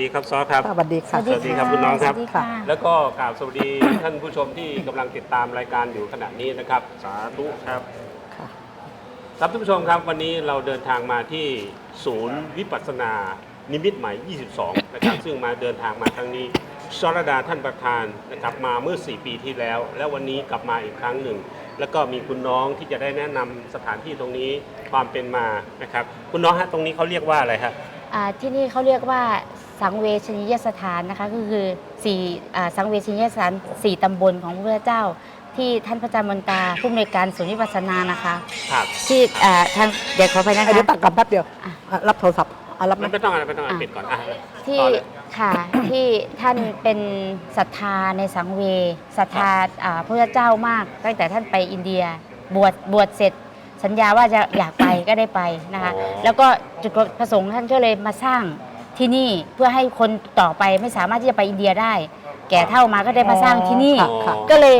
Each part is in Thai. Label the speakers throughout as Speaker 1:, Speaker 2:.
Speaker 1: ดีครับซอสครับ
Speaker 2: สวัสดีค่ะ
Speaker 1: สวัสดีครับคุณน้องครับ
Speaker 3: สวัสดีค่ะ
Speaker 1: แล้วก็กราบสวัสดี ท่านผู้ชมที่กำลังติดตามรายการอยู่ขณะนี้นะครับ สาธุครับ
Speaker 2: ค่ะ
Speaker 1: ครับท่านผู้ชมครับวันนี้เราเดินทางมาที่ศูนย์วิปัสสนา นิมิตใหม่ 22 นะครับ ซึ่งมาเดินทางมาครั้งนี้ชรดาท่านประธานนะครับมาเมื่อ 4 ปีที่แล้ว แล้ววันนี้กลับมาอีกครั้งหนึ่ง แล้วก็มีคุณน้องที่จะได้แนะนำสถานที่ตรงนี้ความเป็นมานะครับ คุณน้องฮะตรงนี้เขาเรียกว่าอะไรฮะ
Speaker 3: อ่าที่นี่เขาเรียกว่า สังเวชนียสถานนะคะก็คือสี่อ่าสังเวชนียสถานสี่ตำบลของพระพุทธเจ้า ที่ท่านพระจามันตาผู้อำนวยการศูนย์วิปัสสนานะคะ
Speaker 1: ครับ
Speaker 3: ที่อ่าทางเดี๋ยวขอไปนะคะ
Speaker 2: เดี๋ยวตักกลับแป๊บเดียว
Speaker 3: อะ
Speaker 2: อะรับโทรศัพท์อะรับไหม
Speaker 1: ไม่ไม่ต้องอะไรไม่ต้องอะไร
Speaker 3: อะ
Speaker 1: ปิดก่อนอะ
Speaker 3: ที่
Speaker 1: ต่อเลย
Speaker 3: ค่ะที่ท่านเป็นศรัทธาในสังเวศรัทธาอ่าพระพุทธเจ้ามากตั้งแต่ท่านไปอินเดียบวชบวชเสร็จ สัญญาว่าจะอยากไปก็ได้ไปนะคะ
Speaker 1: อ๋อ
Speaker 3: แล้วก็จุดประสงค์ท่านก็เลยมาสร้าง ที่นี่เพื่อให้คนต่อไปไม่สามารถที่จะไปอินเดียได้ แก่เท่ามาก็ได้มาสร้างที่นี่
Speaker 2: ค่ะค่ะ
Speaker 3: ก็เลย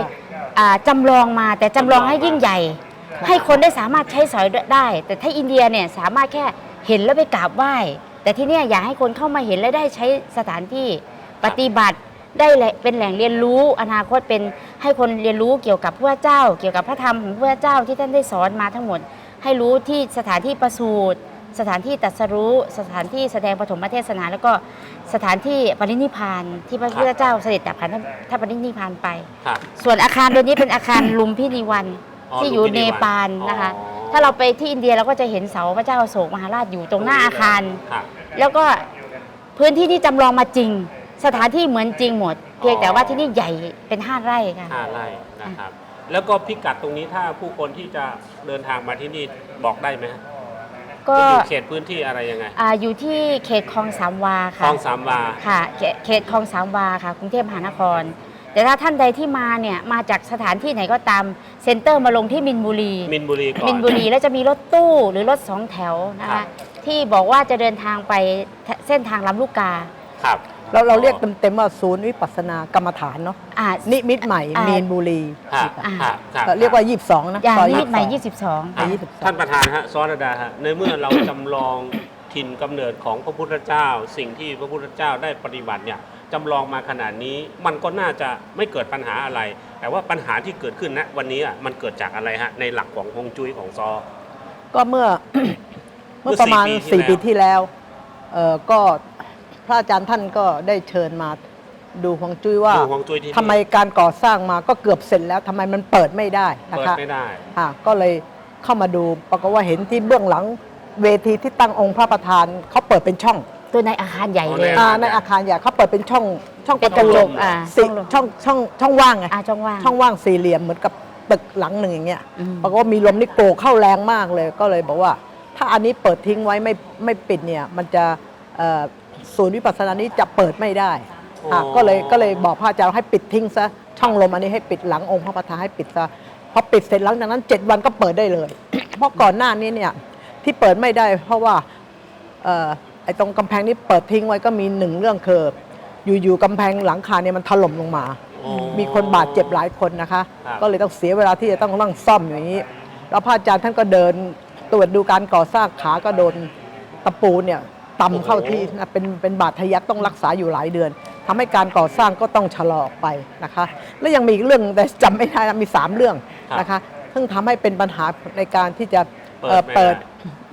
Speaker 3: อ่าจำลองมาแต่จำลองให้ยิ่งใหญ่ ให้คนได้สามารถใช้สอยได้ แต่ถ้าอินเดียเนี่ยสามารถแค่เห็นแล้วไปกราบไหว้ แต่ที่เนี่ยอยากให้คนเข้ามาเห็นและได้ใช้สถานที่ปฏิบัติได้แหละเป็นแหล่งเรียนรู้ อนาคตเป็นให้คนเรียนรู้เกี่ยวกับพระเจ้า เกี่ยวกับพระธรรมของพระเจ้าที่ท่านได้สอนมาทั้งหมด ให้รู้ที่สถานที่ประสูติ สถานที่ตรัสรู้สถานที่แสดงปฐมเทศนา แล้วก็สถานที่ปรินิพพานที่พระพุทธเจ้าเสด็จดับขันธ์ท่านปรินิพพานไป
Speaker 1: ครับ
Speaker 3: ส่วนอาคารตัวนี้เป็นอาคารลุมพินีวัน
Speaker 1: อ๋อ
Speaker 3: ที่อยู่
Speaker 1: ลุมพิ
Speaker 3: เน
Speaker 1: นีวัน
Speaker 3: ปาลนะคะ
Speaker 1: อ๋อ
Speaker 3: ถ้าเราไปที่อินเดียเราก็จะเห็นเสาพระเจ้าอโศกมหาราชอยู่ตรงหน้าอาคาร
Speaker 1: ครับ
Speaker 3: แล้วก็พื้นที่ที่จำลองมาจริง สถานที่เหมือนจริงหมด เพียงแต่ว่าที่นี่ใหญ่เป็นห้าไร่ค่ะ
Speaker 1: ห้าไร่นะครับ แล้วก็พิกัดตรงนี้ถ้าผู้คนที่จะเดินทางมาที่นี่บอกได้ไหมฮะ
Speaker 3: ก็
Speaker 1: จะอยู่เขตพื้นที่อะไรยังไง
Speaker 3: อ่าอยู่ที่เขตคลองสามวา
Speaker 1: คล
Speaker 3: ค่ะ
Speaker 1: องสามวา
Speaker 3: ค่ะเขตเขตคลองสามวาค่ะกรุงเทพมหานคร แต่ถ้าท่านใดที่มาเนี่ยมาจากสถานที่ไหนก็ตามเซ็นเตอร์มาลงที่มินบุรี
Speaker 1: มินบุรีก่อน
Speaker 3: มินบุรีแล้วจะมีรถตู้หรือรถสองแถวนะ
Speaker 1: ครั
Speaker 3: คะ
Speaker 1: บ
Speaker 3: ที่บอกว่าจะเดินทางไปเส้นทางลำลูกกา
Speaker 1: ครับ
Speaker 2: เราเราเรียกเต็มๆว่าศูนย์วิปัสสนากรรมฐานเนาะ
Speaker 3: อ่า
Speaker 2: นิมิตใหม่
Speaker 3: อ่า มี
Speaker 2: มีนบุรี
Speaker 1: ครับ
Speaker 3: อ่า
Speaker 1: ครับครับ
Speaker 2: ก็เรียกว่า 22 นะ
Speaker 3: อย่าง
Speaker 2: ซอย
Speaker 3: นิมิตใหม่
Speaker 2: 22
Speaker 3: 22
Speaker 1: ครับ
Speaker 2: ยี่สิบสอง
Speaker 1: ท่านประธานฮะซอรดาฮะในเมื่อเรา จำลองถิ่นกำเนิดของพระพุทธเจ้า สิ่งที่พระพุทธเจ้าได้ปฏิบัติเนี่ยจำลองมาขนาดนี้มันก็น่าจะไม่เกิดปัญหาอะไร แต่ว่าปัญหาที่เกิดขึ้นณวันนี้อะมันเกิดจากอะไรฮะในหลักของฮวงจุ้ยของซอ
Speaker 2: ก็เมื่อ
Speaker 1: เมื่
Speaker 2: เมื่
Speaker 1: อ
Speaker 2: อประมาณ
Speaker 1: สี่
Speaker 2: 4
Speaker 1: ปี
Speaker 2: ปี
Speaker 1: ที่
Speaker 2: ที่แล้วเอ่อก็พ ระอาจารย์ท่านก็ได้เชิญมาดูฮวงจุ้ยว่า
Speaker 1: ดูฮวงจุ้ยที่นี่
Speaker 2: ทำไมการก่อสร้างมาก็เกือบเสร็จแล้วทำไมมันเปิดไม่ได้นะ
Speaker 1: เปิด
Speaker 2: คะ
Speaker 1: ไม่ได้
Speaker 2: อะก็เลยเข้ามาดูปรากฏว่าเห็นที่เบื้องหลังเวทีที่ตั้งองค์พระประธานเขาเปิดเป็นช่อง
Speaker 3: ตัวในอาคารใหญ่เลย
Speaker 1: อ๋อ
Speaker 2: อ่าในอาคารใหญ่เขาเปิดเป็นช่องช่องประตู
Speaker 3: เป็นช่องลมอ่า
Speaker 2: สี่
Speaker 3: ช่องลม
Speaker 2: ช่องช่องช่องว่างไง
Speaker 3: อาช่องว่าง
Speaker 2: ช่องว่างสี่เหลี่ยมเหมือนกับตึกหลังหนึ่งอย่างเงี้ย
Speaker 3: อืม
Speaker 2: ปรากฏว่ามีลมนี่โกรกเข้าแรงมากเลยก็เลยบอกว่า ถ้าอันนี้เปิดทิ้งไว้ไม่ไม่ปิดเนี่ยมันจะเอ่อ ศูนย์วิปัสสนานี้จะเปิดไม่ได้อะ
Speaker 1: อ๋อ
Speaker 2: ก็เลยก็เลยบอกพระอาจารย์ให้ปิดทิ้งซะช่องลมอันนี้ให้ปิดหลังองค์พระประธานให้ปิดซะพอปิดเสร็จหลังจากนั้น7วันก็เปิดได้เลย เพราะก่อนหน้านี้เนี่ยที่เปิดไม่ได้ เพราะว่าเอ่อไอ้ตรงกำแพงนี้เปิดทิ้งไว้ก็มีหนึ่งเรื่องคืออยู่ๆกำแพงหลังคาเนี่ยมันถล่มลงมา
Speaker 1: อ๋อ
Speaker 2: มีคนบาดเจ็บหลายคนนะคะ
Speaker 1: ครับ
Speaker 2: ก็เลยต้องเสียเวลาที่จะต้องนั่งซ่อมอย่างนี้ แล้วพระอาจารย์ท่านก็เดินตรวจดูการก่อสร้างขาก็โดนตะปูเนี่ย ต่ำเข้าที่นะเป็นเป็นบาดทะยักต้องรักษาอยู่หลายเดือนทำให้การก่อสร้างก็ต้องชะลอออกไปนะคะ และยังมีอีกเรื่องแต่จำไม่ได้นะมี 3 เรื่องนะคะซึ่งทำให้เป็นปัญหาในการที่จะเอ่อ
Speaker 1: เปิ
Speaker 2: เปิ
Speaker 1: ด
Speaker 2: ด
Speaker 1: ไ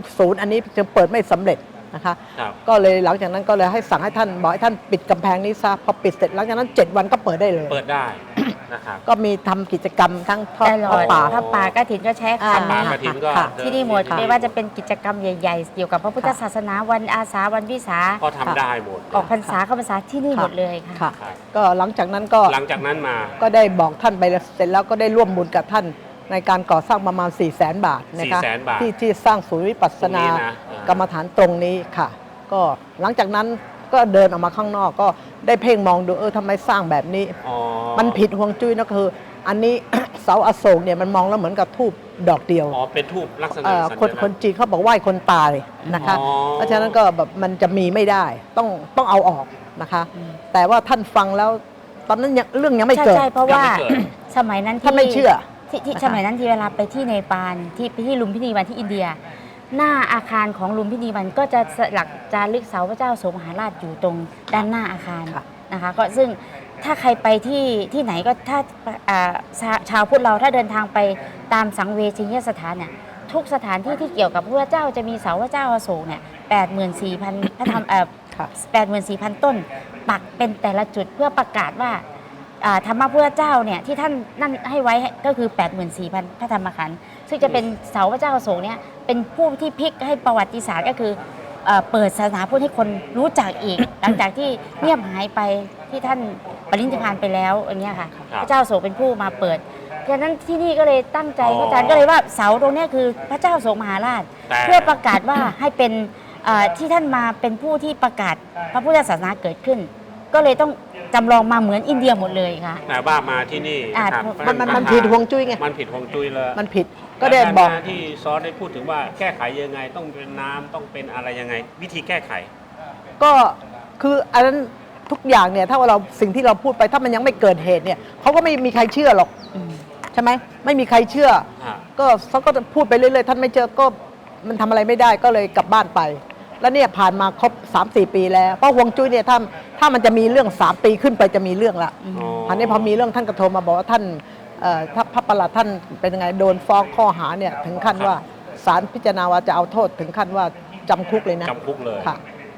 Speaker 1: ม่
Speaker 2: ศูนย์อันนี้จึงเปิดไม่สำเร็จ นะคะ
Speaker 1: ครับ
Speaker 2: ก็เลยหลังจากนั้นก็เลยให้สั่งให้ท่านบอกให้ท่านปิดกำแพงนี้ซะพอปิดเสร็จหลังจากนั้น 7 วันก็เปิดได้เลย
Speaker 1: เปิดได้ นะครับ
Speaker 2: ก็มีทำกิจกรรมทั้งทอด
Speaker 3: ได้เล
Speaker 2: ผ้ายป่า
Speaker 3: ถ้าป่ากระถินก็ใช้คัน
Speaker 1: ป่า
Speaker 3: นี้
Speaker 1: กระถินก็
Speaker 2: ค่ะ
Speaker 1: เดิ
Speaker 3: ที่นี่หมด
Speaker 2: ค่ะ
Speaker 3: ไม่ว่าจะเป็นกิจกรรมใหญ่ๆ เกี่ยวกับพระพุทธศาสนาวันอาสาวันวิสา
Speaker 1: ก็ทำได้หมด
Speaker 3: ออกพรรษาเข้าพรรษาที่นี่หมดเลยค่ะ
Speaker 2: ค่ะ
Speaker 1: ครับ
Speaker 2: ก็หลังจากนั้นก็
Speaker 1: หลังจากนั้นมา
Speaker 2: ก็ได้บอกท่านไปแล้วเสร็จแล้วก็ได้ร่วมบุญกับท่าน ในการก่อสร้างประมาณ 4 0 0แสนบาทนะคะ
Speaker 1: 400,000บาท
Speaker 2: ที่ที่สร้างศูนย์วิปัสสนา
Speaker 1: ตรงนี้นะอ่าก
Speaker 2: รรมฐานตรงนี้ค่ะ ก็หลังจากนั้นก็เดินออกมาข้างนอกก็ได้เพ่งมองดูเออทำไมสร้างแบบนี้
Speaker 1: อ๋อ
Speaker 2: มันผิดห่วงจุ้ยนะคือ อันนี้ เสาอโศกเนี่ยมันมองแล้วเหมือนกับทูบดอกเดียว
Speaker 1: อ๋อ เป็นทูบลักษณะ
Speaker 2: เอ่อ
Speaker 1: สัญ
Speaker 2: คน
Speaker 1: ลักษณ์
Speaker 2: คนจีนเขาบอกไหว้คนตายนะคะ
Speaker 1: อ๋อ
Speaker 2: เพราะฉะนั้นก็แบบมันจะมีไม่ได้ต้องต้องเอาออกนะคะ
Speaker 3: อืม
Speaker 2: แต่ว่าท่านฟังแล้วตอนนั้นยังเรื่องยังไม่
Speaker 3: ใช่
Speaker 2: เกิด
Speaker 3: ใช่เพราะว่า
Speaker 1: ยังไม่เกิด
Speaker 3: สมัยนั้นที่
Speaker 2: ท่านไม่เชื่อ
Speaker 3: ที่ที่
Speaker 2: นะคะ
Speaker 3: สมัยนั้นที่เวลาไปที่เนปาลที่ที่ลุมพินีวันที่อินเดีย หน้าอาคารของลุมพินีวันก็จะสลักจารึกเสาพระเจ้าโสมหาราชอยู่ตรงด้านหน้าอาคาร
Speaker 2: ค่ะ
Speaker 3: นะคะ ก็ซึ่งถ้าใครไปที่ที่ไหนก็ถ้าอ่าชาชาวพุทธเราถ้าเดินทางไปตามสังเวชนียสถานเนี่ยทุกสถานที่ที่เกี่ยวกับพระเจ้าจะมีเสาพระเจ้าอโศกเนี่ยแปดหมื่นสี่พันพระธรรมเอ่อ
Speaker 2: ค่ะ
Speaker 3: แปดหมื่นสี่พันต้น ปักเป็นแต่ละจุดเพื่อประกาศว่าอ่า ธรรมะเพื่อเจ้าเนี่ยที่ท่านนั่นให้ไว้ก็คือ 84,000 พระธรรมขันธ์ซึ่งจะเป็นเสาพระเจ้าอโศกเนี่ยเป็นผู้ที่พลิกให้ประวัติศาสตร์ก็คือเอ่อเปิดศาสนาพุทธให้คนรู้จักอีก หลังจากที่เงียบหายไปที่ท่านปรินิพพานไปแล้วอย่างเงี้ยค่ะ
Speaker 1: ครับ
Speaker 3: พระเจ้าอโศกเป็นผู้มาเปิดดังนั้นที่นี่ก็เลยตั้งใจ
Speaker 1: อ๋อ
Speaker 3: พระอาจารย์ก็เลยว่าเสาตรงเนี้ยคือพระเจ้าอโศกมหาราช
Speaker 1: แต่
Speaker 3: เพื่อประกาศว่าให้เป็นเอ่อที่ท่านมาเป็นผู้ที่ประกาศพระพุทธศาสนาเกิดขึ้น ก็เลยต้องจำลองมาเหมือนอินเดียหมดเลยค่ะ
Speaker 1: แต่ว่ามาที่นี่
Speaker 3: อ่า
Speaker 1: ครับ
Speaker 2: มันมันมันผิดฮวงจุ้ยไง
Speaker 1: มันผิดฮวงจุ้ยเลย
Speaker 2: มันผิดก็ได้บอก
Speaker 1: แล้วที่ซอสได้พูดถึงว่าแก้ไขยังไงต้องเป็นน้ำต้องเป็นอะไรยังไง วิธีแก้ไข
Speaker 2: ก็คืออันนั้นทุกอย่างเนี่ยถ้าว่าเราสิ่งที่เราพูดไปถ้ามันยังไม่เกิดเหตุเนี่ยเขาก็ไม่มีใครเชื่อหรอก
Speaker 3: อืม
Speaker 2: ใช่ไหมไม่มีใครเชื่อ
Speaker 1: ฮะ
Speaker 2: ก็เขาก็จะพูดไปเรื่อยๆท่านไม่เจอก็มันทำอะไรไม่ได้ก็เลยกลับบ้านไป แล้วเนี่ยผ่านมาครบ3 4 ปีแล้วเพราะฮวงจุ้ยเนี่ยถ้าถ้ามันจะมีเรื่อง 3 ปีขึ้นไปจะมีเรื่องละ
Speaker 3: อืม
Speaker 1: อ๋อ
Speaker 2: อันนี้พอมีเรื่องท่านก็โทรมาบอกว่าท่านเอ่อถ้าพระประหลัดท่านเป็นยังไงโดนฟ้องข้อหาเนี่ยถึงขั้นว่าศาลพิจารณาว่าจะเอาโทษถึงขั้นว่าจำคุกเลยนะ
Speaker 1: จำคุกเลย
Speaker 2: ค่ะ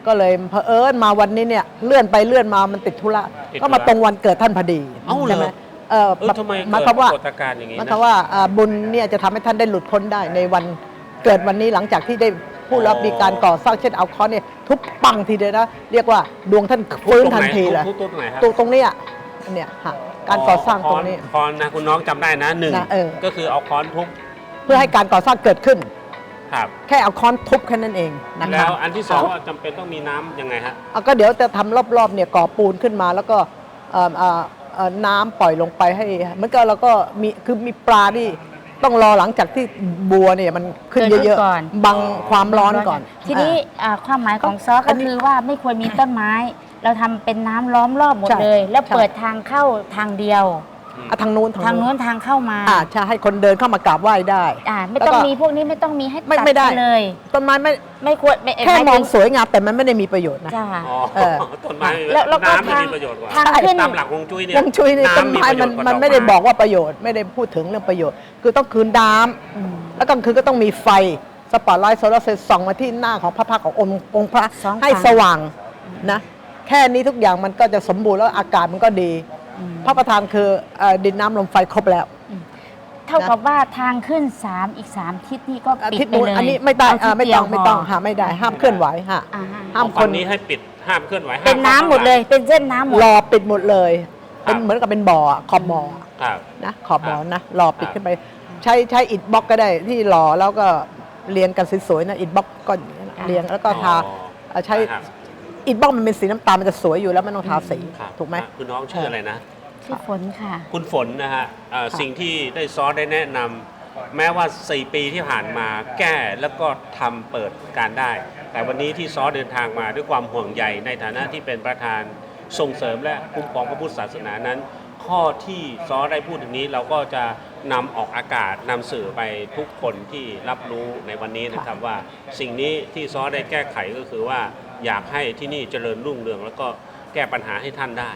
Speaker 2: ก็เลยเผอิญมาวันนี้เนี่ยเลื่อนไปเลื่อนมามันติดธุระ
Speaker 1: ติดธุระ
Speaker 2: ก็มาตรงวันเกิดท่านพอดี
Speaker 1: เอ้าเหรอ
Speaker 2: ใช่ไหมเออ
Speaker 1: เออทำไม
Speaker 2: หมาย
Speaker 1: เกิ
Speaker 2: ความ
Speaker 1: ด
Speaker 2: ว่า
Speaker 1: ปรากฏการณ์อย่างนี้
Speaker 2: หมาย
Speaker 1: นะ
Speaker 2: ความว่าอ่าบุญเนี่ยจะทำให้ท่านได้หลุดพ้นได้ในวันเกิดวันนี้หลังจากที่ได้ พูดแล้ว
Speaker 1: อ๋อ
Speaker 2: มีการก่อสร้างเช่นเอาค้อนเนี่ยทุบปังทีเดียวนะ เรียกว่าดวงท่านฟื้นทันทีเลย
Speaker 1: ทุกตรงไหนฮะ
Speaker 2: ตรงตรงเนี้ยเนี่ยค่ะการก่อสร้างตรงนี้
Speaker 1: คอนนะคุณน้องจำได้นะหนึ่ง
Speaker 2: นะเออ
Speaker 1: ก็คือเอาค้อนทุบ
Speaker 2: เพื่อให้การก่อสร้างเกิดขึ้น
Speaker 1: ครับ
Speaker 2: แค่เอาค้อนทุบแค่นั้นเองนะคะ
Speaker 1: แล้วอันที่สองว่าจำเป็นต้องมีน้ำยังไงฮะ
Speaker 2: เอาก็เดี๋ยวจะทำรอบๆเนี่ยก่อปูนขึ้นมาแล้วก็เอ่อเอ่อเอ่อน้ำปล่อยลงไปให้เหมือนกับเราก็มีคือมีปลาที่ ต้องรอหลังจากที่บัวเนี่ยมันขึ้น
Speaker 3: เกิดขึ้น
Speaker 2: เยอะ
Speaker 3: ก่อน
Speaker 2: ๆบังความร้อนก่อน
Speaker 3: ทีนี้อ่าความหมายของซอส
Speaker 2: อั
Speaker 3: ก็
Speaker 2: นนี้
Speaker 3: คือว่าไม่ควรมีต้นไม้ เราทำเป็นน้ำล้อมรอบหมด
Speaker 2: ใช่
Speaker 3: เลย แล้ว
Speaker 2: ใช่
Speaker 3: เปิดทางเข้าทางเดียว
Speaker 2: อะทางนู้น
Speaker 3: ทางโน้นทางเข้ามา
Speaker 2: อ่าใช่ให้คนเดินเข้ามากราบไหว้ได้
Speaker 3: อ่าไม่
Speaker 2: แล้ว
Speaker 3: ต้อง
Speaker 2: ก็
Speaker 3: มีพวกนี้ไม่ต้องมีให้
Speaker 2: ไม่
Speaker 3: ตัด
Speaker 2: ไม่ได้
Speaker 3: ปเลย
Speaker 2: ต้นไม้ไม่
Speaker 3: ไม่ควรไม่
Speaker 2: แค่
Speaker 3: หาย
Speaker 2: ม
Speaker 3: ถึ
Speaker 2: องสวยงามแต่มันไม่ได้มีประโยชน์นะ
Speaker 3: จ้า
Speaker 1: อ๋อ
Speaker 2: เออ
Speaker 1: ต้นไม้
Speaker 3: แล้วแล้วก็
Speaker 1: น้ำไม่
Speaker 3: ทาง
Speaker 1: มีประโยชน์กว่า
Speaker 3: ทางขึ้น
Speaker 1: ตามหลักฮวงจุ้ยเนี่ย
Speaker 2: ยังชุยในต้นไม้มันำมัน
Speaker 1: ป
Speaker 2: ไม่
Speaker 1: ระโย
Speaker 2: ได้
Speaker 1: ชน์กว่า
Speaker 2: บอกว่าประโยชน์ไม่ได้พูดถึงเรื่องประโยชน์ คือต้องคืนน้ำ
Speaker 3: อืม
Speaker 2: แล้วกลางคืนก็ต้องมีไฟสปอตไลท์โซลาร์เซลล์ส่องมาที่หน้าของพระพักตร์ขององค์องค์พระ
Speaker 3: สอง
Speaker 2: ให้
Speaker 3: ฝั่ง
Speaker 2: สว่างนะ แค่นี้ทุกอย่างมันก็จะสมบูรณ์แล้วอากาศมันก็ดี
Speaker 3: อืม
Speaker 2: พระประธานคือเอ่อดินน้ำลมไฟครบแล้ว
Speaker 3: เท่ากับว่าทางขึ้น 3 อีก 3 ทิศนี่ก็
Speaker 2: อา
Speaker 3: ปิด
Speaker 2: ทิตย์
Speaker 3: ไป
Speaker 2: นู้น
Speaker 3: เลย
Speaker 2: อันนี้ไม่ได้
Speaker 3: เา
Speaker 2: อ่า
Speaker 3: ที่
Speaker 2: ไม่ต้อง
Speaker 3: เดียว
Speaker 2: ไม่ต้อง
Speaker 3: พ
Speaker 2: หาไม่ได้ห้ามเคลื่อนไหวฮะ
Speaker 3: อ่าฮะ
Speaker 2: ห้าม
Speaker 1: เอา
Speaker 2: ค
Speaker 1: ฝั่
Speaker 2: น
Speaker 1: งนี้ให้ปิดห้ามเคลื่อนไหวห้าม
Speaker 3: เป็นน้ำหมดเลย เป็นเส้นน้ำหมด
Speaker 2: รอปิดหมดเลย
Speaker 1: ครับ
Speaker 2: เป็นเหมือนกับเป็นบ่ออะขอบบ่อ
Speaker 1: ครับ
Speaker 2: นะขอบบ่อนะรอปิด
Speaker 1: ครับ
Speaker 2: ขึ้นไป ใช้ใช้อิฐบล็อกก็ได้ที่หล่อแล้วก็เรียงกันสวยๆนะอิฐบล็อกก็เรียงแล้วก็ทา
Speaker 1: อ๋อ
Speaker 2: เอ่อใช้
Speaker 1: ครับ
Speaker 2: อิฐบล็อกมันเป็นสีน้ำตาลมันจะสวยอยู่แล้วไม่ต้องทาสี
Speaker 1: ครับ
Speaker 2: ถูกไหม
Speaker 1: คุณน้องชื่ออะไรนะ
Speaker 3: ชื่อฝนค่ะ
Speaker 1: คุณฝนนะฮะเอ่อ
Speaker 2: ค่ะ
Speaker 1: สิ่งที่ได้ซอสได้แนะนำแม้ว่า 4 ปีที่ผ่านมาแก้แล้วก็ทำเปิดการได้ แต่วันนี้ที่ซอสเดินทางมาด้วยความห่วงใยในฐานะที่เป็นประธานส่งเสริมและคุ้มครองพระพุทธศาสนานั้น ข้อที่ซอสได้พูดถึงนี้เราก็จะนำออกอากาศนำสื่อไปทุกคนที่รับรู้ในวันนี้นะครับว่า สิ่งนี้ที่ซอสได้แก้ไขก็คือว่า อยากให้ที่นี่เจริญรุ่งเรือง แล้วก็แก้ปัญหาให้ท่านได้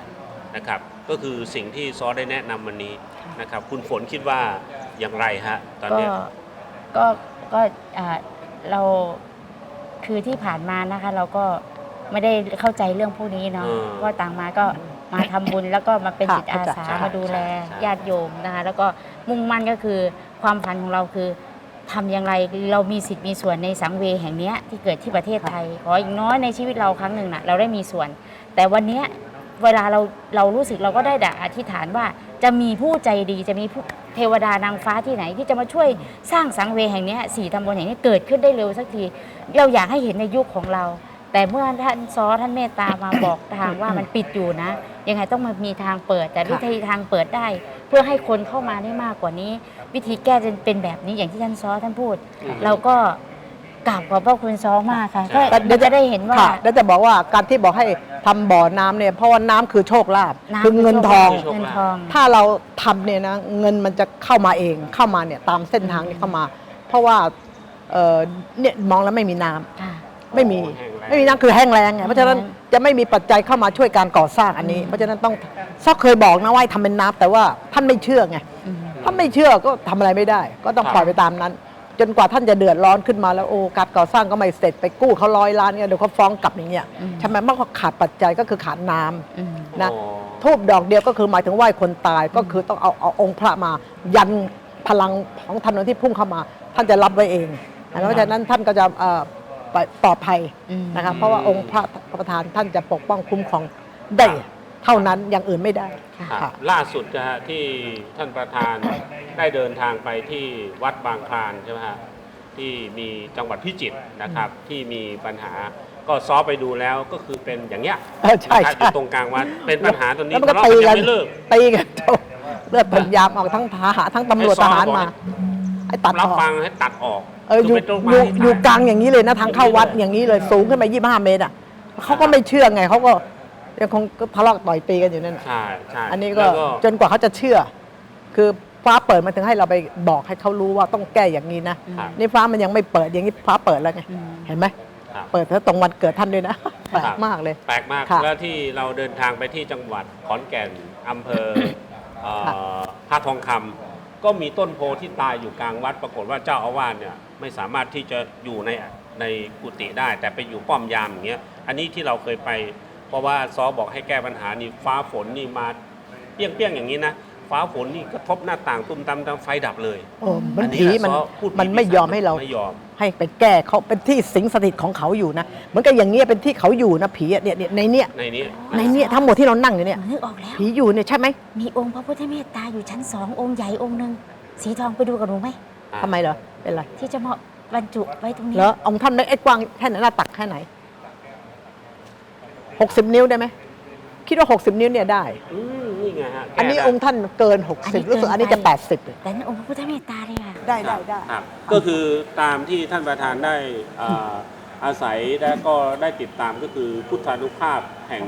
Speaker 1: นะครับ ก็คือสิ่งที่ซอสได้แนะนำวันนี้นะครับ คุณฝนคิดว่าอย่างไรฮะตอน
Speaker 3: ก็
Speaker 1: เนี้ย
Speaker 3: ก็ก็อ่าเราคือที่ผ่านมานะคะ เราก็ไม่ได้เข้าใจเรื่องพวกนี้เนาะก็ต่างมาก็มาทำบุญ แล้วก็มาเป็น
Speaker 2: ค่ะ
Speaker 3: จิตอาสา
Speaker 2: เข้าใจ
Speaker 3: มาดูแลญาติโยมนะคะ แล้วก็มุ่งมั่นก็คือความฝันของเราคือ ทำอย่างไรเรามีสิทธิ์มีส่วนในสังเวแห่งเนี้ยที่เกิดที่ประเทศไทยขออีกน้อยในชีวิตเราครั้งหนึ่งนะเราได้มีส่วน แต่วันเนี้ยเวลาเราเรารู้สึกเราก็ได้แต่อธิษฐานว่าจะมีผู้ใจดีจะมีผู้เทวดานางฟ้าที่ไหน ที่จะมาช่วยสร้างสังเวแห่งเนี้ยสี่ตำบลแห่งนี้เกิดขึ้นได้เร็วสักที เราอยากให้เห็นในยุคของเรา แต่เมื่อท่านซอท่านเมตตามาบอกทางว่ามันปิดอยู่นะ ยังไงต้องมามีทางเปิด แต่วิธีทางเปิดได้ เพื่อให้คนเข้ามาได้มากกว่านี้ วิธีแก้จะเป็นแบบนี้อย่างที่ท่านซอท่านพูดเราก็กราบขอบพระคุณซอมากค่ะก็
Speaker 2: แต่เดี๋ยว
Speaker 3: จะได้เห็นว่า
Speaker 2: ค่ะแล้วจะบอกว่าการที่บอกให้ทำบ่อน้ำเนี่ยเพราะว่าน้ำคือโชคลาภ
Speaker 3: น้ำ
Speaker 2: คือเงินทอง
Speaker 1: โชคลาภ
Speaker 3: เงินทอง
Speaker 2: ถ้าเราทำเนี่ยนะเงินมันจะเข้ามาเองเข้ามาเนี่ยตามเส้นทางนี้เข้ามา เพราะว่าเอ่อเนี่ยมองแล้วไม่มีน้ำ
Speaker 3: ค่ะ
Speaker 2: ไม่มี
Speaker 1: โอ้แห้งแล้ง
Speaker 2: ไม่มีน้ำคือแห้งแล้งไงเพราะฉะนั้นจะไม่มีปัจจัยเข้ามาช่วยการก่อสร้างอันนี้ เพราะฉะนั้นต้องซอกเคยบอกนะว่าให้ทำเป็นน้ำแต่ว่าท่านไม่เชื่อไง
Speaker 3: อืม
Speaker 2: ถ้าไม่เชื่อก็ทำอะไรไม่ได้ ก็ต้อง
Speaker 1: ครับ
Speaker 2: ปล่อยไปตามนั้น จนกว่าท่านจะเดือดร้อนขึ้นมาแล้วโอ้การก่อสร้างก็ไม่เสร็จไปกู้เขาร้อยล้านเนี่ยเดี๋ยวเขาฟ้องกลับอย่างเงี้ย
Speaker 3: อืม
Speaker 2: ใช่ไหมเมื่อเขาขาดปัจจัยก็คือขาดน้ำ
Speaker 3: อืม
Speaker 2: นะ
Speaker 1: อ๋อ
Speaker 2: ทูบดอกเดียวก็คือหมายถึงไหว้คนตายก็คือต้องเอาเอาองค์พระมา ยันพลังของท่านที่พุ่งเข้ามา ท่านจะรับไว้เองนะเพราะฉะนั้นท่านก็จะเอ่อปลอดปลอดภัย
Speaker 3: อืม
Speaker 2: นะครับเพราะว่าองค์พระประธานท่านจะปกป้องคุ้มครองได้ เท่านั้นอย่างอื่นไม่ได้
Speaker 3: ค่ะ
Speaker 1: ครับ
Speaker 2: ค่ะ
Speaker 1: ล่าสุดนะฮะที่ท่านประธานได้เดินทางไปที่วัดบางคลานใช่ไหมฮะที่มีจังหวัดพิจิตรนะครับ ที่มีปัญหาก็ซ้อไปดูแล้วก็คือเป็นอย่างเงี้ย
Speaker 2: เออใช่
Speaker 1: นะครับอ
Speaker 2: ใช่
Speaker 1: ยู่ตรงกลางวัดเป็นปัญหาตรงนี้
Speaker 2: แล้วมันก็
Speaker 1: ทะเลาะ
Speaker 2: ตี
Speaker 1: กันยั
Speaker 2: กั
Speaker 1: ง
Speaker 2: น
Speaker 1: ไม่เลิก
Speaker 2: ตีกันจนเลือดพยายามออกทั้งทหารทั้งตำรวจ
Speaker 1: ไอ้
Speaker 2: ท
Speaker 1: ซ้อ
Speaker 2: หาร
Speaker 1: บอก
Speaker 2: มาไอ้ตัดอ
Speaker 1: รับ
Speaker 2: อก
Speaker 1: ฟังให้ตัดออก
Speaker 2: เอออยู่
Speaker 1: คืไม่ต้ง
Speaker 2: อ
Speaker 1: มา
Speaker 2: ยู่
Speaker 1: ให้ตัด
Speaker 2: อยู่กลางอย่างนี้เลยนะทางเข้าวัดอย่างนี้เลยสูงขึ้นมา25 เมตรอะเขาก็ไม่เชื่อไงเขาก็ ยังคงก็ทะเลาะต่อยตีกันอยู่นั่นน่ะ
Speaker 1: ใช่ใช่
Speaker 2: อันนี้ก็
Speaker 1: แล้ว
Speaker 2: จนกว่าเขาจะเชื่อ คือฟ้าเปิดมาถึงให้เราไปบอกให้เขารู้ว่าต้องแก้อย่างนี้นะ ครับ นี่ฟ้ามันยังไม่เปิดอย่างนี้ฟ้าเปิดแล้วไง
Speaker 3: อืม
Speaker 2: เห็นไหม
Speaker 1: ครับ
Speaker 2: เปิดแล้วตรงวันเกิดท่านด้วยนะแปล
Speaker 1: ครั
Speaker 2: ก
Speaker 1: บ
Speaker 2: มากเลย
Speaker 1: แปลกมาก
Speaker 2: ค่ะ
Speaker 1: แล้วที่เราเดินทางไปที่จังหวัดขอนแก่นอำเภอเอ่อ
Speaker 2: ค่ะ
Speaker 1: พระทองคำก็มีต้นโพที่ตายอยู่กลางวัด ปรากฏว่าเจ้าอาวาสเนี่ยไม่สามารถที่จะอยู่ในในกุฏิได้ แต่ไปอยู่ป้อมยามอย่างเงี้ยอันนี้ที่เราเคยไปเพ ราะว่าซอบอกให้แก้ปัญหานี่ฟ้าฝนนี่มาเปี้ยงเปี้ยงๆอย่างนี้นะฟ้าฝนนี่กระทบหน้าต่างตุ้มตามตามไฟดับเลย
Speaker 2: โอ้มัน
Speaker 1: อั
Speaker 2: ผี
Speaker 1: แหละ
Speaker 2: มัน
Speaker 1: ซ้อพูด
Speaker 2: มัน
Speaker 1: ผี
Speaker 2: ไม่ยอมให้เรา
Speaker 1: ไม่ยอม
Speaker 2: ให้ไปแก้เขาเป็นที่สิงสถิตของเขาอยู่นะเหมือนกับอย่างเงี้ยเป็นที่เขาอยู่นะผีอะเนี่ยเนี่ยในเนี้ย
Speaker 1: ในนี้
Speaker 2: ในเนี้ยทั้งหมดที่เรานั่งอยู่เนี่ย
Speaker 3: นึกออกแล้ว
Speaker 2: ผีอยู่เนี่ยใช่ไหม
Speaker 3: มีองค์พระพุทธเมตตาอยู่ชั้นสององค์ใหญ่องค์หนึ่งสีทองไปดูกับหนูไหม
Speaker 1: อะ
Speaker 2: ทำไมเหรอเป็นไร
Speaker 3: ที่จะมาบรรจุไว้ตรงนี้
Speaker 2: แล้วองค์ท่านไม่ไอ้กว้างแค่ไหนหน้าตักแค่ไหน หกสิบนิ้วได้ไหมคิดว่าหกสิบนิ้วเนี่ยได้
Speaker 1: อืมนี่ไงฮะแก้
Speaker 2: อันนี้
Speaker 1: ได้
Speaker 2: องค์ท่านเกินหกสิบรู้สึกอันนี้จะแปดสิบเลย
Speaker 3: แต่นั่นองค์พระพุทธเมตตาเลยค่ะ
Speaker 2: ได้ได้ได้
Speaker 1: ครับก็คือตามที่ท่านประธานได้อ่าอาศัยและก็ได้ติดตามก็คือพุทธานุภาพแห่ง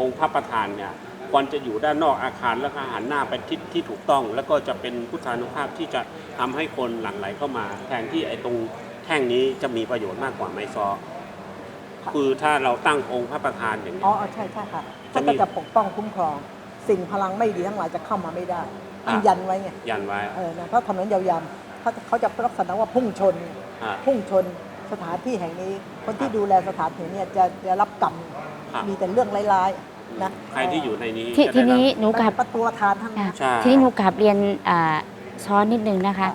Speaker 1: องค์พระประธานเนี่ยควรจะอยู่ด้านนอกอาคารแล้วก็หันหน้าไปทิศที่ถูกต้อง แล้วก็จะเป็นพุทธานุภาพที่จะทำให้คนหลั่งไหลเข้ามา แทนที่ไอ้ตรงแท่งนี้จะมีประโยชน์มากกว่าไม้ซอ คือถ้าเราตั้งองค์พระประธานอย่างนี้
Speaker 2: อ๋อใช่ใช่ค่ะ
Speaker 1: จะ
Speaker 2: ท่าน
Speaker 1: มี
Speaker 2: ก็จะปกป้องคุ้มครอง สิ่งพลังไม่ดีทั้งหลายจะเข้ามาไม่ได้
Speaker 1: อะ
Speaker 2: มันยันไว้ไง
Speaker 1: ยันไว้
Speaker 2: เออนะเพราะถนนยาวๆเขาเขาจะลักษณะว่าพุ่งชน
Speaker 1: อะ
Speaker 2: พุ่งชนสถานที่แห่งนี้ คนที่ดูแลสถานที่เนี่ยจะจะรับกรรม
Speaker 1: ครับ
Speaker 2: มีแต่เรื่องร้ายๆนะ
Speaker 1: ใครที่อยู่ในนี้
Speaker 3: ที่
Speaker 1: จะ
Speaker 3: ที
Speaker 1: ได้รับ
Speaker 3: นี้หนู
Speaker 2: มัน
Speaker 3: กลับ
Speaker 2: ประตูทานทั้งนั้น
Speaker 1: ใช่
Speaker 3: ทีนี้หนูกลับเรียนอ่าซ้อนนิดนึงนะคะ
Speaker 2: ค่ะ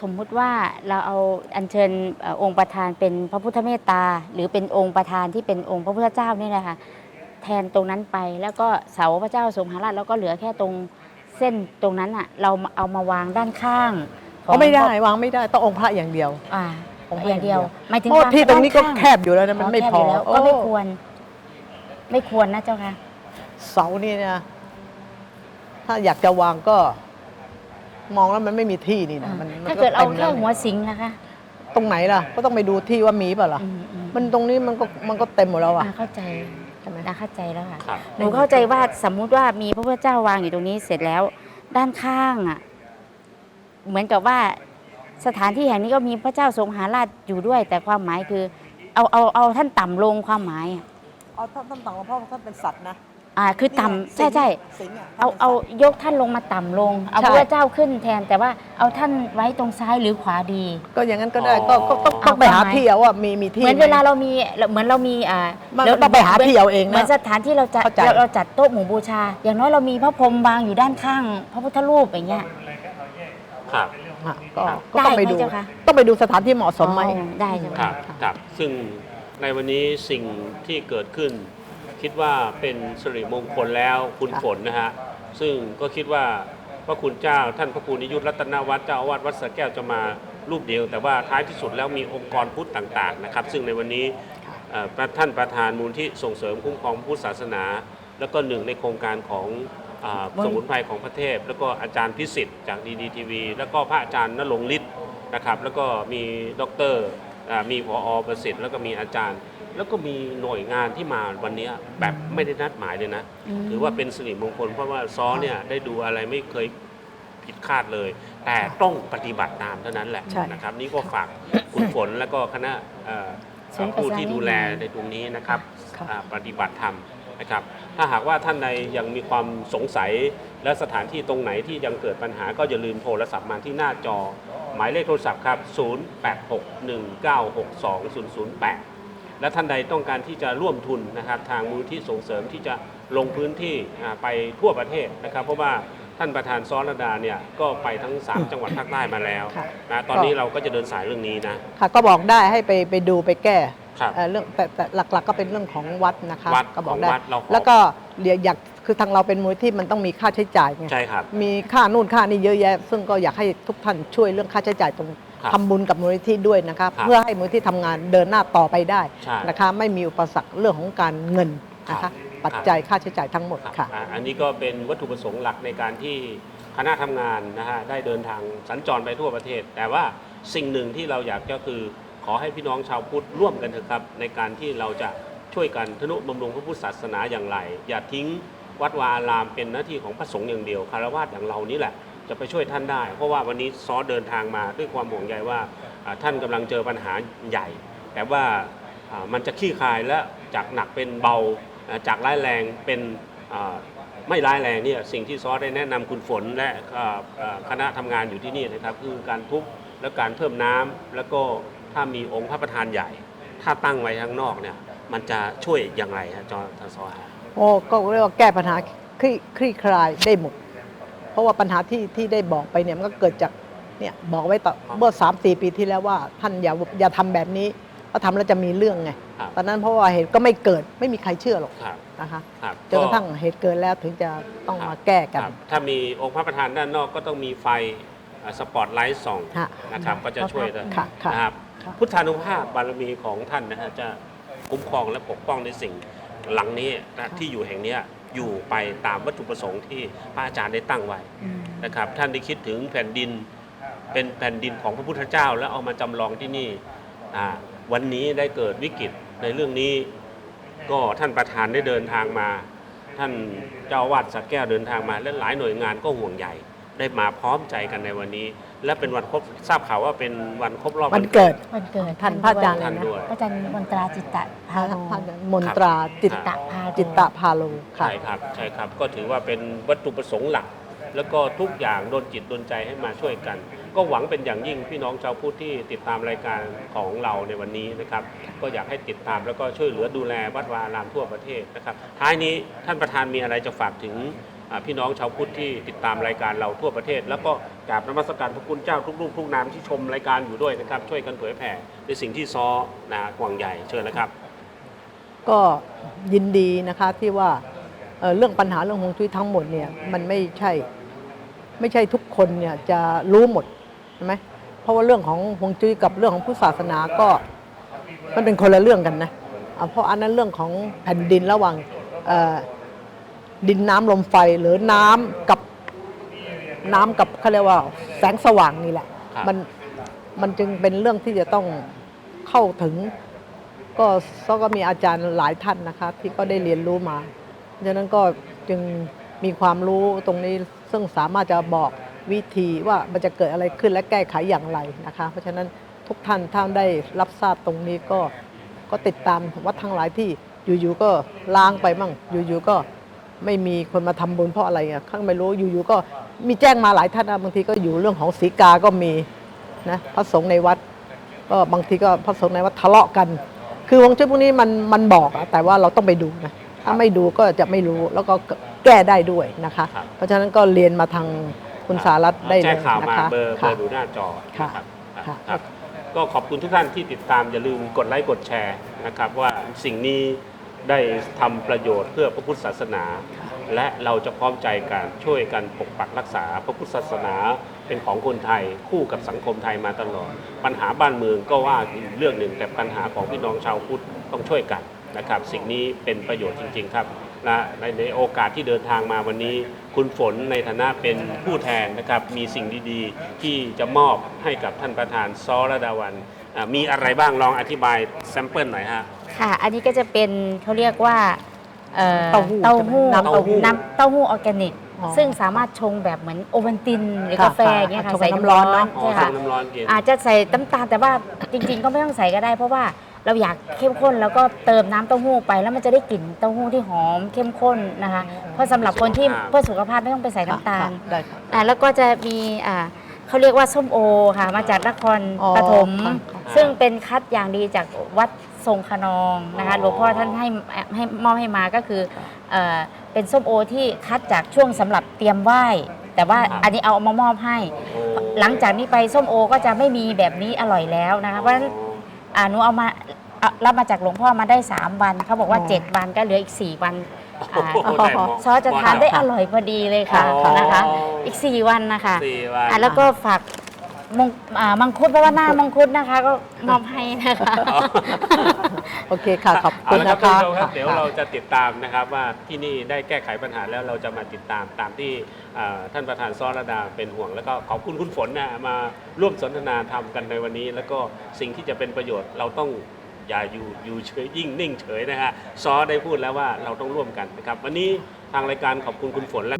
Speaker 3: สมมุติว่าเราเอาอัญเชิญเอ่อองค์ประธานเป็นพระพุทธเมตตา หรือเป็นองค์ประธานที่เป็นองค์พระพุทธเจ้านี่แหละค่ะแทนตรงนั้นไปแล้วก็เสาพระเจ้าทรงหราชแล้วก็เหลือแค่ตรงเส้นตรงนั้นอะเราเอามาวางด้านข้างขอ
Speaker 2: เขา
Speaker 3: ง
Speaker 2: ไม่ได้วางไม่ได้ต้ององค์พระอย่างเดียว
Speaker 3: อ่า
Speaker 2: องค์พระ
Speaker 3: อย่างเดียวหมายถึง
Speaker 2: เพราะ
Speaker 3: วาง
Speaker 2: ที่ตรงนี้ก็
Speaker 3: ด้าข้า
Speaker 2: แคบอยู่แล้วนะมันไม่พอ
Speaker 3: แคบยู่แล้วก็ไม่ควร ไม่ควรนะเจ้าค่ะ
Speaker 2: เสานี่นะถ้าอยากจะวางก็ มองแล้วมันไม่มีที่นี่นะมันมัน
Speaker 3: ถ้าเกิดเอา
Speaker 2: ต็ม
Speaker 3: แค่
Speaker 2: ล้ว
Speaker 3: หัวสิงนะคะ
Speaker 2: ตรงไหนล่ะ ก็ต้องไปดูที่ว่ามีเปล่าล่ะ
Speaker 3: อืมอืม
Speaker 2: มันตรงนี้มันก็มันก็เต็มหมดแล้วอะ
Speaker 3: อ่าเข้าใจ
Speaker 2: ใช่ไหม
Speaker 3: นะเข้าใจแล้วค่ะ
Speaker 1: ครับ
Speaker 3: หนูเข้าใจว่าสมมุติว่ามีพระพุทธเจ้าวางอยู่ตรงนี้เสร็จแล้ว ด้านข้างอะ เหมือนกับว่าสถานที่แห่งนี้ก็มีพระเจ้าทรงหาราชอยู่ด้วย แต่ความหมายคือ เอาเอาเอาท่านต่ำลงความหมายอะ
Speaker 2: เอาท่านท่านต่างเพราะท่านเป็นสัตว์นะ
Speaker 3: อ่าคือต่ำใช่ใช่
Speaker 2: สิงห์ะ
Speaker 3: เอาเอายกท่านลงมาต่ำลง เอา
Speaker 2: ใช่
Speaker 3: พระเจ้าขึ้นแทนแต่ว่าเอาท่านไว้ตรงซ้ายหรือขวาดี
Speaker 2: ก็อย่างนั้นก็ได้
Speaker 1: อ๋อ
Speaker 2: ก็ก็ต้องต้องไปหา
Speaker 3: เอาความหมาย
Speaker 2: ที่เอาว่ามีมีที่
Speaker 3: เหมือน
Speaker 2: ไห
Speaker 3: เวลาเรามีเหมือนเรามีอ่า
Speaker 2: มัน
Speaker 3: ดี๋ยว
Speaker 2: ต้องไปหาที่เอาเอง
Speaker 3: เหมือน
Speaker 2: นะ
Speaker 3: สถานที่เราจะ
Speaker 2: เข้าใจ
Speaker 3: เราเราจัดโต๊ะหมู่บูชา อย่างน้อยเรามีพระพรหมวางอยู่ด้านข้าง พระพุทธรูปอย่างเงี้ย
Speaker 1: ครับ
Speaker 2: อะก็
Speaker 1: ครับ
Speaker 2: ก็ต้องไปดู
Speaker 3: ได้ไหมเจ้าคะ
Speaker 2: ต้องไปดูสถานที่เหมาะสมไหม
Speaker 3: อ๋อได้ใช่ไหม
Speaker 1: ครับ ครับ ซึ่งในวันนี้สิ่งที่เกิดขึ้น คิดว่าเป็นสิริมงคลแล้วคุณฝนนะฮะซึ่งก็คิดว่าพระคุณเจ้าท่านพระครูนิยุทธรัตนวัฒน์เจ้าอาวาสวัดสระแก้วจะมารูปเดียว แต่ว่าท้ายที่สุดแล้วมีองค์กรพุทธต่างๆนะครับ ซึ่งในวันนี้เอ่อท่านประธานมูลที่ส่งเสริมคุ้มครองพุทธศาสนา แล้วก็หนึ่งในโครงการของอ่าสมุนไพรของพระเทพแล้วก็อาจารย์พิสิทธิ์จากดีดีทีวีแล้วก็พระอาจารย์นรงค์ฤทธิ์นะครับแล้วก็มีดอกเตอรอ่ามีผอประสิทธิ์แล้วก็มีอาจารย์ แล้วก็มีหน่วยงานที่มาวันนี้แบบไม่ได้นัดหมายเลยนะ
Speaker 3: ม
Speaker 1: ถือว่าเป็นสิริมงคลเพราะว่าซ้อเนี่ยได้ดูอะไรไม่เคยผิดคาดเลย แต่ต้องปฏิบัติตามเท่านั้นแหละ
Speaker 2: ใช่
Speaker 1: นะครับ นี่ก็ฝากคุณฝนและก็คณะเอ่อ
Speaker 3: ศูนย์ประ
Speaker 1: ผู้
Speaker 3: สาน
Speaker 1: ที่ดูแลในตรงนี้นะครับ
Speaker 2: ครับ
Speaker 1: อ่าปฏิบัติธรรมนะครับถ้าหากว่าท่านใดยังมีความสงสัยและสถานที่ตรงไหนที่ยังเกิดปัญหาก็อย่าลืมโทรศัพท์มาที่หน้าจอ หมายเลขโทรศัพท์ครับ 0861962008 และท่านใดต้องการที่จะร่วมทุนนะครับทางมูลที่ส่งเสริมที่จะลงพื้นที่อ่าไปทั่วประเทศนะครับ เพราะว่าท่านประธานซ้อนระดาเนี่ยก็ไปทั้ง 3 จังหวัดภาคใต้มาแล้ว
Speaker 2: ค่ะ
Speaker 1: นะตอนนี้เราก็จะเดินสายเรื่องนี้นะ
Speaker 2: ค่ะก็บอกได้ให้ไปไปดูไปแก้
Speaker 1: ครับ
Speaker 2: เอ่อเรื่องแต่แต่หลักๆก็เป็นเรื่องของวัดนะคะ
Speaker 1: วัด
Speaker 2: ก็บอก
Speaker 1: ของ
Speaker 2: ได้
Speaker 1: วัดเราขอ
Speaker 2: แล้วก็เรียกอยากคือทางเราเป็นมูลที่มันต้องมีค่าใช้จ่ายไง
Speaker 1: ใช่ครับ
Speaker 2: มีค่านู่นค่านี่เยอะแยะ ซึ่งก็อยากให้ทุกท่านช่วยเรื่องค่าใช้จ่ายตรง
Speaker 1: ครับ
Speaker 2: ทำบุญกับมูลนิธิด้วยนะคะ
Speaker 1: ครับ
Speaker 2: เพื่อให้มูลนิธิทำงานเดินหน้าต่อไปได้
Speaker 1: ใช่
Speaker 2: นะคะ ไม่มีอุปสรรคเรื่องของการเงินนะ
Speaker 1: ครั
Speaker 2: คะ
Speaker 1: บ
Speaker 2: ปัจจัยค่าใช้จ่ายทั้งหมด
Speaker 1: ครับ
Speaker 2: ค่ะ
Speaker 1: อ่าอันนี้ก็เป็นวัตถุประสงค์หลักในการที่คณะทำงานนะฮะได้เดินทางสัญจรไปทั่วประเทศ แต่ว่าสิ่งหนึ่งที่เราอยากก็คือ ขอให้พี่น้องชาวพุทธร่วมกันเถอะครับ ในการที่เราจะช่วยกันทนุบำรุงพระพุทธศาสนาอย่างไร อย่าทิ้งวัดวาอารามเป็นหน้าที่ของพระสงฆ์อย่างเดียวคารวะอย่างเรานี่แหละ จะไปช่วยท่านได้ เพราะว่าวันนี้ซอสเดินทางมาด้วยความห่วงใยว่าอ่าท่านกำลังเจอปัญหาใหญ่ แต่ว่ามันจะขี้คายและจากหนักเป็นเบาจากร้ายแรงเป็นไม่ร้ายแรงเนี่ยสิ่งที่ซอสได้แนะนำคุณฝนและคณะทำงานอยู่ที่นี่นะครับคือการทุบและการเพิ่มน้ำแล้วก็ถ้ามีองค์พระประธานใหญ่ ถ้าตั้งไว้ข้างนอกเนี่ยมันจะช่วยอย่างไรฮะจอทซอฮะ
Speaker 2: โอ้ก็เรียกว่าแก้ปัญหาคลี่คลายได้หมด เพราะว่าปัญหาที่ที่ได้บอกไปเนี่ยมันก็เกิดจากเนี่ยบอกไว้ต่อเมื่อสามสี่ปีที่แล้วว่าท่านอย่าอย่าทำแบบนี้เพราะทำแล้วจะมีเรื่องไง
Speaker 1: ครับ
Speaker 2: ตอนนั้นเพราะว่าเหตุก็ไม่เกิดไม่มีใครเชื่อหรอก
Speaker 1: ครับ
Speaker 2: นะคะ
Speaker 1: ครับ
Speaker 2: จนกระทั่งเหตุเกิดแล้วถึงจะต้องมาแก้กัน
Speaker 1: ครับถ้ามีองค์พระประธานด้านนอกก็ต้องมีไฟสปอตไลท์ส่อง
Speaker 2: ฮะ
Speaker 1: นะครับก็จะช่วยได้
Speaker 2: ค่ะค่ะ
Speaker 1: นะครับ
Speaker 2: ค่ะ
Speaker 1: พุทธานุภาพบารมีของท่านนะฮะจะคุ้มครองและปกป้องในสิ่งหลังนี้นะที่อยู่แห่งเนี้ย อยู่ไปตามวัตถุประสงค์ที่พระอาจารย์ได้ตั้งไว้นะครับ ท่านได้คิดถึงแผ่นดินเป็นแผ่นดินของพระพุทธเจ้า แล้วเอามาจำลองที่นี่อ่าวันนี้ได้เกิดวิกฤตในเรื่องนี้ ก็ท่านประธานได้เดินทางมา ท่านเจ้าอาวาดสักแก้วเดินทางมาและหลายหน่วยงานก็ห่วงใหญ่ได้มาพร้อมใจกันในวันนี้ และเป็นวันครบทราบข่าวว่าเป็นวันครบรอบ
Speaker 2: วันเกิด
Speaker 3: วันเกิด
Speaker 2: ท่านพระอาจารย์
Speaker 1: ท่านด้วย
Speaker 3: พระอาจารย์มนตราจิตตะพาโล
Speaker 2: ท่านมนตราจิต
Speaker 3: จิตตะพาโล
Speaker 2: จิตตะพาโลค่ะ
Speaker 1: ใช่ครับใช่ครับก็ถือว่าเป็นวัตถุประสงค์หลัก แล้วก็ทุกอย่างโดนจิตโดนใจให้มาช่วยกัน ก็หวังเป็นอย่างยิ่งพี่น้องชาวพุทธที่ติดตามรายการของเราในวันนี้นะครับ ก็อยากให้ติดตามแล้วก็ช่วยเหลือดูแลวัดวาอารามทั่วประเทศนะครับท้ายนี้ท่านประธานมีอะไรจะฝากถึงอ่า พี่น้องชาวพุทธที่ติดตามรายการเราทั่วประเทศ แล้วก็กราบนมัสการพระคุณเจ้าทุกรูปทุกนามที่ชมรายการอยู่ด้วยนะครับ ช่วยกันเผยแผ่ในสิ่งที่ซ้อนะห่วงใหญ่เชิญนะครับ
Speaker 2: ก็ยินดีนะคะที่ว่าเเรื่องปัญหาเรื่องฮวงจุ้ยทั้งหมดเนี่ยมันไม่ใช่ ไม่ใช่ทุกคนเนี่ยจะรู้หมดใช่ไหมเพราะว่าเรื่องของฮวงจุ้ยกับเรื่องของพุทธศาสนาก็มันเป็นคนละเรื่องกันนะเพราะอันนั้นเรื่องของแผ่นดินระหว่างเดินน้ำลมไฟหรือน้ำกับน้ำกับเขาเรียกว่าแสงสว่างนี่แหละ
Speaker 1: ครับ
Speaker 2: มันมันจึงเป็นเรื่องที่จะต้องเข้าถึง ก็ก็ก็มีอาจารย์หลายท่านนะคะ ที่ก็ได้เรียนรู้มาดังนั้นก็จึงมีความรู้ตรงนี้ซึ่งสามารถจะบอกวิธีว่ามันจะเกิดอะไรขึ้นและแก้ไขอย่างไรนะคะ เพราะฉะนั้นทุกท่านท่านได้รับทราบตรงนี้ก็ก็ติดตามวัดทั้งหลายที่อยู่ๆก็ล้างไปมั่งอยู่ๆก็ ไม่มีคนมาทำบุญเพราะอะไรอะข้างไม่รู้อยู่ๆก็มีแจ้งมาหลายท่านนะบางทีก็อยู่เรื่องของสีกาก็มีนะพระสงฆ์ในวัด ก็บางทีก็พระสงฆ์ในวัดทะเลาะกัน คือฮวงจุ้ยพวกนี้มันมันบอกอะแต่ว่าเราต้องไปดูนะถ้าไม่ดูก็จะไม่รู้แล้วก็แก้ได้ด้วยนะคะ
Speaker 1: ครับ
Speaker 2: เพราะฉะนั้นก็เรียนมาทางคุณสารัตน์ได้เล
Speaker 1: แจ้
Speaker 2: ย
Speaker 1: งข่าว
Speaker 2: นะ
Speaker 1: มา
Speaker 2: คะ
Speaker 1: เบอร์เบ
Speaker 2: ค่ะ
Speaker 1: อร์ดูหน้าจอ
Speaker 2: ค่ะ
Speaker 1: นะครับ
Speaker 2: ค่ะ
Speaker 1: ครับก็ขอบคุณทุกท่านที่ติดตามอย่าลืมกดไลค์กดแชร์นะครับ ว่าสิ่งนี้ ได้ทำประโยชน์เพื่อพระพุทธศาสนา และเราจะพร้อมใจกันช่วยกันปกปักรักษา พระพุทธศาสนาเป็นของคนไทยคู่กับสังคมไทยมาตลอด ปัญหาบ้านเมืองก็ว่าเรื่องหนึ่งแต่ปัญหาของพี่น้องชาวพุทธต้องช่วยกันนะครับ สิ่งนี้เป็นประโยชน์จริง ๆ ครับและในในโอกาสที่เดินทางมาวันนี้ คุณฝนในฐานะเป็นผู้แทนนะครับมีสิ่งดีๆ ที่จะมอบให้กับท่านประธานซอระดาวัน มีอะไรบ้างลองอธิบายแซมเปิลหน่อยฮะ
Speaker 3: ค่ะ อันนี้ก็จะเป็นเขาเรียกว่าเอ่อ
Speaker 2: เต้าหู้
Speaker 3: เต้าหู้
Speaker 2: ใช่ไหมน้ำเต้าหู้
Speaker 3: น้ำเต้าหู้ออร์แกนิก
Speaker 2: อ๋อ
Speaker 3: ซึ่งสามารถชงแบบเหมือนโอวัลตินหรือ
Speaker 2: ค่ะ
Speaker 3: กาแฟอย่างเงี้ยค่ะ
Speaker 2: ชงกับ
Speaker 3: ใส่
Speaker 2: น้ำ
Speaker 3: น้ำ
Speaker 2: ร้
Speaker 3: ร้
Speaker 2: อ
Speaker 3: อนน
Speaker 2: เนอะ
Speaker 1: อ๋อ
Speaker 3: ใช่
Speaker 1: ส่
Speaker 3: ค่ะ
Speaker 1: งน้ำร้อนกิน
Speaker 3: อาจจะใส่น้ำตาลแต่ว่าจริง ๆ ก็ไม่ต้องใส่ก็ได้ เพราะว่าเราอยากเข้มข้นแล้วก็เติมน้ำเต้าหู้ไป แล้วมันจะได้กลิ่นเต้าหู้ที่หอมเข้มข้นนะคะเพราะสำหรับคนที่
Speaker 1: สุขภาพ
Speaker 3: เพื่อสุขภาพไม่ต้องไปใส่น้ำตาล
Speaker 2: ค่ะได้ค่ะ
Speaker 3: อ่าแล้วก็จะมีอ่าเขาเรียกว่าส้มโอค่ะ มาจากนคร
Speaker 2: อ๋อ
Speaker 3: ปฐม
Speaker 2: ค่ะ
Speaker 3: ซึ่งเป็นคัดอย่างดีจากวัด ทรงขนองนะคะ
Speaker 1: อ๋อ
Speaker 3: หลวงพ่อท่านให้ให้มอบให้มาก็คือเอ่อเป็นส้มโอที่คัดจากช่วงสำหรับเตรียมไหว้ แต่ว่าอันนี้เอามามอบให้
Speaker 1: โอ้
Speaker 3: หลังจากนี้ไปส้มโอก็จะไม่มีแบบนี้อร่อยแล้วนะคะเพราะฉะนั้นอ่าหนูเอามาเอารับมาจากหลวงพ่อมาได้ 3 วันเขาบอกว่า
Speaker 2: อ๋อ
Speaker 3: 7วันก็เหลืออีก 4 วันอ่า
Speaker 1: โอ้โหได้หมด
Speaker 3: ซอสจะทานได้อร่อยพอดีเลยค่ะ
Speaker 1: อ๋อ
Speaker 3: นะคะ อีก 4 วันนะคะ
Speaker 1: สี่วัน
Speaker 3: อะแล้วก็ฝาก มงอ่ามังคุดเพราะว่าหน้ามังคุดนะคะ ก็มอบให้นะคะ
Speaker 1: อ๋อ
Speaker 2: โอเคค่ะ ขอบ
Speaker 1: เอา
Speaker 2: คุณ
Speaker 1: ละครับ
Speaker 2: นะ
Speaker 1: ท่าน
Speaker 2: คะ
Speaker 1: ผู้ชมครับเดี๋ยว
Speaker 2: ค่ะ
Speaker 1: เราจะติดตามนะครับว่าที่นี่ได้แก้ไขปัญหาแล้วเราจะมาติดตามตามที่อ่าท่านประธานซอรดาเป็นห่วง แล้วก็ขอบคุณคุณฝนนะมาร่วมสนทนาทำกันในวันนี้ แล้วก็สิ่งที่จะเป็นประโยชน์เราต้องอย่าอยู่อยู่เฉยยิ่งนิ่งเฉยนะฮะซอได้พูดแล้วว่าเราต้องร่วมกันนะครับวันนี้ทางรายการขอบคุณคุณฝนและ